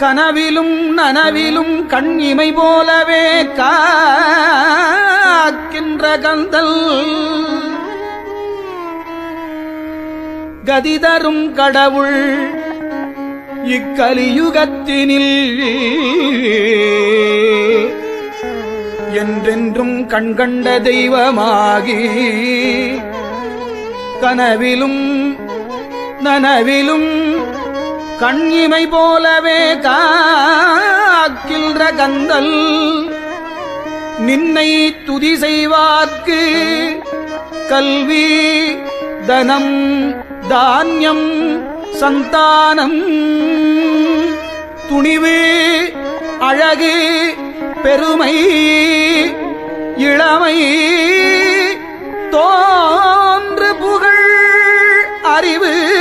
கனவிலும் நனவிலும் கண் இமை போலவே காக்கின்ற கந்தல். கதிதரும் கடவுள் இக்கலியுகத்தினில் என்றென்றும் கண்கண்ட தெய்வமாகி கனவிலும் நனவிலும் கண்ணிமை போலவே காக்கில்ற கந்தல் நின்னை துதி செய்வார்க்கு கல்வி தனம் தானியம் சந்தானம். துணிவு அழகு பெருமை இளமை. தோன்று புகழ் அறிவு